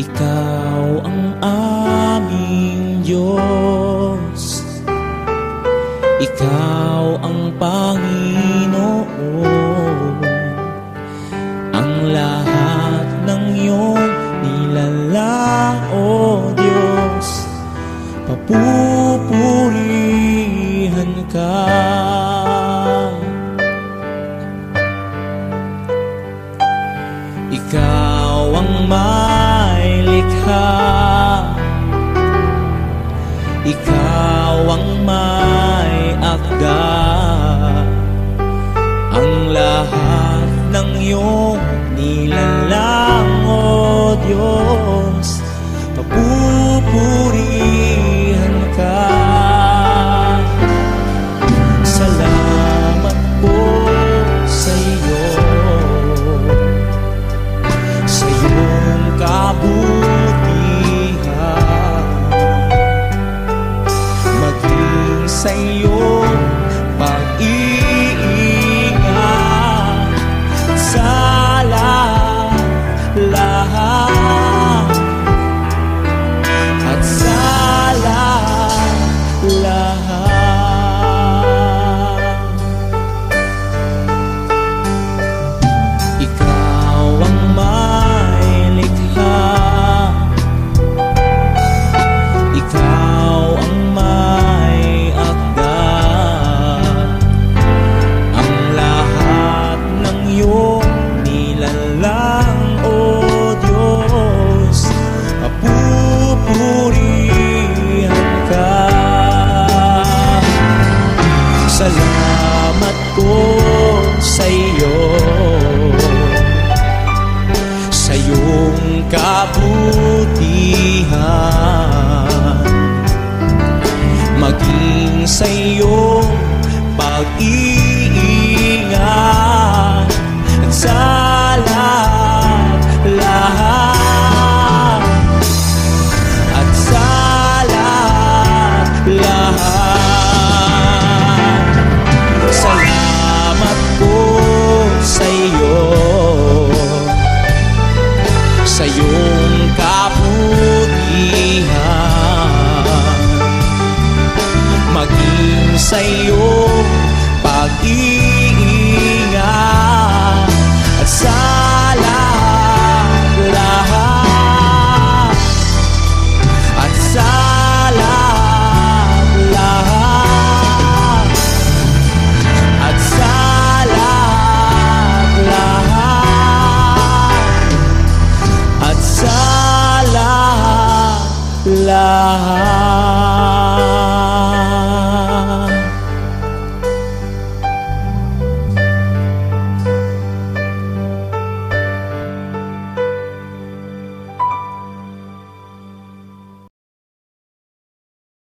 Ikaw ang aming Diyos. Ikaw ang Panginoon. Ang lahat ng iyong nilalao, Diyos. Papupurihan likha Ikaw ang may akda. Ang lahat ng iyong nilalang, O Diyos iyong kabutihan. Maging sa iyong pag-iingat at sa lahat, lahat